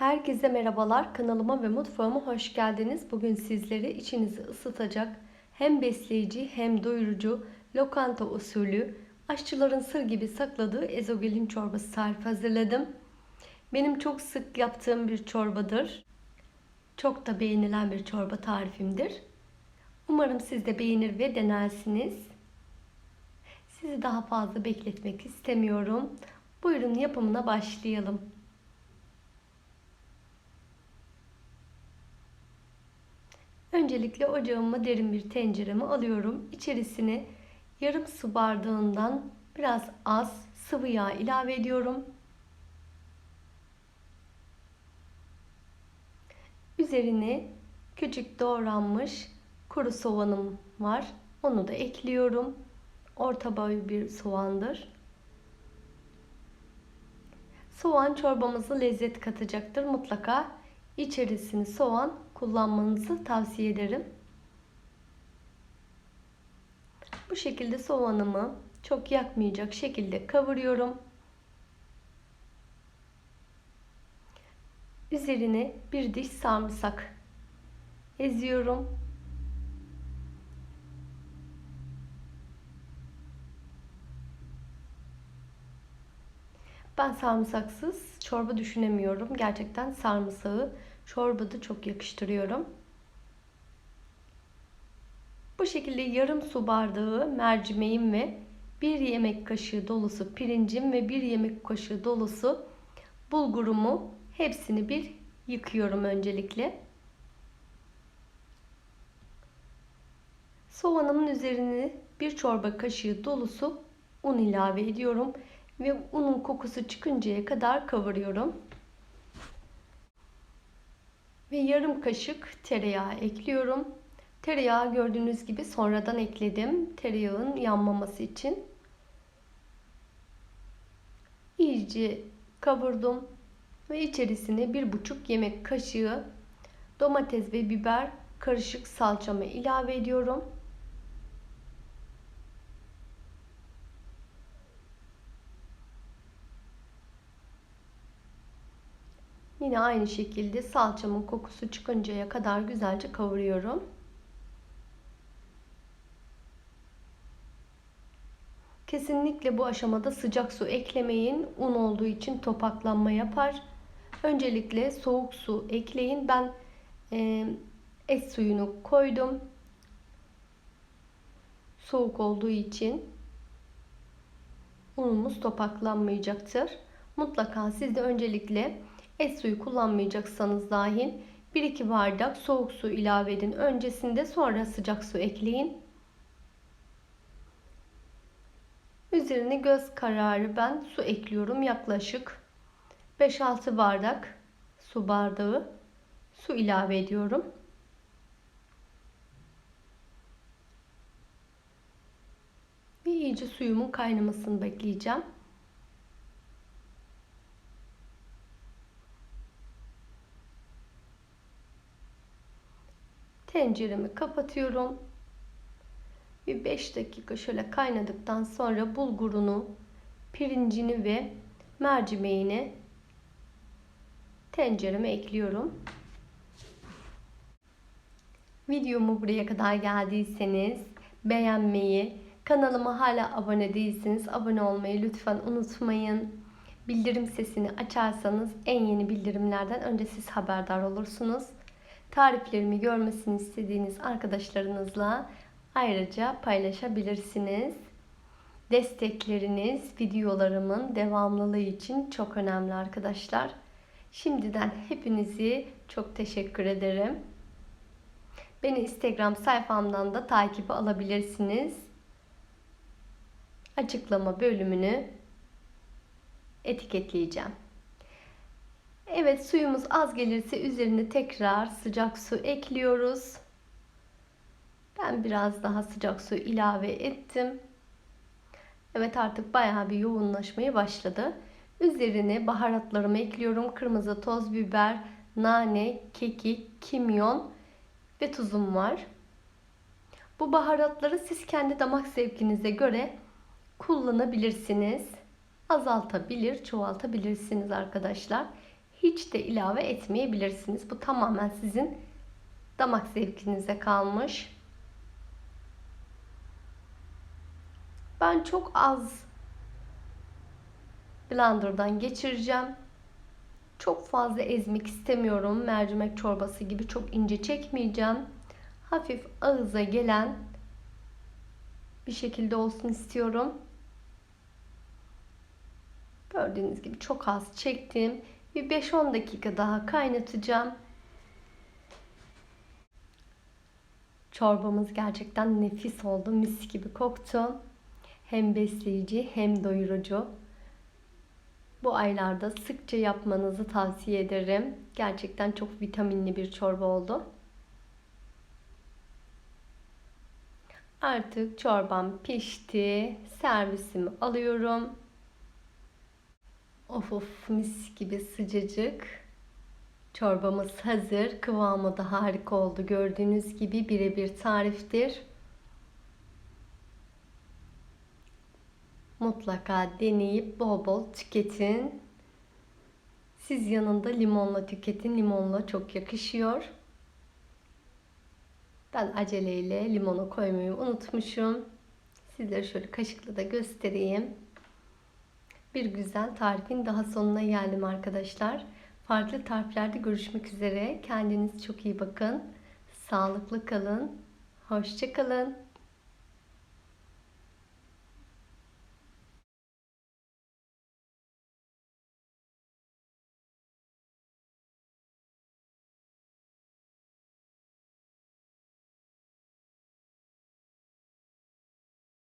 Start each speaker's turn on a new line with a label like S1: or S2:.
S1: Herkese merhabalar. Kanalıma ve mutfağıma hoş geldiniz. Bugün sizlere içinizi ısıtacak hem besleyici hem doyurucu lokanta usulü aşçıların sır gibi sakladığı ezogelin çorbası tarifi hazırladım. Benim çok sık yaptığım bir çorbadır. Çok da beğenilen bir çorba tarifimdir. Umarım siz de beğenir ve denersiniz. Sizi daha fazla bekletmek istemiyorum. Buyurun yapımına başlayalım. Öncelikle ocağıma derin bir tenceremi alıyorum. İçerisine yarım su bardağından biraz az sıvı yağ ilave ediyorum. Üzerine küçük doğranmış kuru soğanım var. Onu da ekliyorum. Orta boy bir soğandır. Soğan çorbamızı lezzet katacaktır. Mutlaka içerisini soğan kullanmanızı tavsiye ederim. Bu şekilde soğanımı çok yakmayacak şekilde kavuruyorum. Üzerine bir diş sarımsak eziyorum. Ben sarımsaksız çorba düşünemiyorum. Gerçekten sarımsağı çorbada çok yakıştırıyorum. Bu şekilde yarım su bardağı mercimeğim ve bir yemek kaşığı dolusu pirincim ve bir yemek kaşığı dolusu bulgurumu hepsini bir yıkıyorum öncelikle. Soğanımın üzerine bir çorba kaşığı dolusu un ilave ediyorum ve unun kokusu çıkıncaya kadar kavuruyorum. Ve yarım kaşık tereyağı ekliyorum. Tereyağı gördüğünüz gibi sonradan ekledim. Tereyağın yanmaması için. İyice kavurdum ve içerisine bir buçuk yemek kaşığı domates ve biber karışık salçamı ilave ediyorum. Yine aynı şekilde salçamın kokusu çıkıncaya kadar güzelce kavuruyorum. Kesinlikle bu aşamada sıcak su eklemeyin. Un olduğu için topaklanma yapar. Öncelikle soğuk su ekleyin. Ben e, et suyunu koydum. Soğuk olduğu için unumuz topaklanmayacaktır. Mutlaka siz de öncelikle Et suyu kullanmayacaksanız dahi 1-2 bardak soğuk su ilave edin. Öncesinde sonra sıcak su ekleyin. Üzerine göz kararı ben su ekliyorum. Yaklaşık 5-6 bardak su bardağı su ilave ediyorum. Ve iyice suyumun kaynamasını bekleyeceğim. Tenceremi kapatıyorum. Bir 5 dakika şöyle kaynadıktan sonra bulgurunu, pirincini ve mercimeğini tencereme ekliyorum. Videomu buraya kadar geldiyseniz beğenmeyi, kanalıma hala abone değilseniz abone olmayı lütfen unutmayın. Bildirim sesini açarsanız en yeni bildirimlerden önce siz haberdar olursunuz tariflerimi görmesini istediğiniz arkadaşlarınızla ayrıca paylaşabilirsiniz. Destekleriniz videolarımın devamlılığı için çok önemli arkadaşlar. Şimdiden hepinizi çok teşekkür ederim. Beni Instagram sayfamdan da takip alabilirsiniz. Açıklama bölümünü etiketleyeceğim. Evet suyumuz az gelirse üzerine tekrar sıcak su ekliyoruz. Ben biraz daha sıcak su ilave ettim. Evet artık bayağı bir yoğunlaşmaya başladı. Üzerine baharatlarımı ekliyorum. Kırmızı toz biber, nane, kekik, kimyon ve tuzum var. Bu baharatları siz kendi damak zevkinize göre kullanabilirsiniz. Azaltabilir, çoğaltabilirsiniz arkadaşlar hiç de ilave etmeyebilirsiniz. Bu tamamen sizin damak zevkinize kalmış. Ben çok az blenderdan geçireceğim. Çok fazla ezmek istemiyorum. Mercimek çorbası gibi çok ince çekmeyeceğim. Hafif ağıza gelen bir şekilde olsun istiyorum. Gördüğünüz gibi çok az çektim. Bir 5-10 dakika daha kaynatacağım. Çorbamız gerçekten nefis oldu. Mis gibi koktu. Hem besleyici hem doyurucu. Bu aylarda sıkça yapmanızı tavsiye ederim. Gerçekten çok vitaminli bir çorba oldu. Artık çorbam pişti. Servisimi alıyorum. Of of mis gibi sıcacık. Çorbamız hazır. Kıvamı da harika oldu. Gördüğünüz gibi birebir tariftir. Mutlaka deneyip bol bol tüketin. Siz yanında limonla tüketin. Limonla çok yakışıyor. Ben aceleyle limonu koymayı unutmuşum. Sizlere şöyle kaşıkla da göstereyim. Bir güzel tarifin daha sonuna geldim arkadaşlar. Farklı tariflerde görüşmek üzere. Kendiniz çok iyi bakın. Sağlıklı kalın. Hoşça kalın.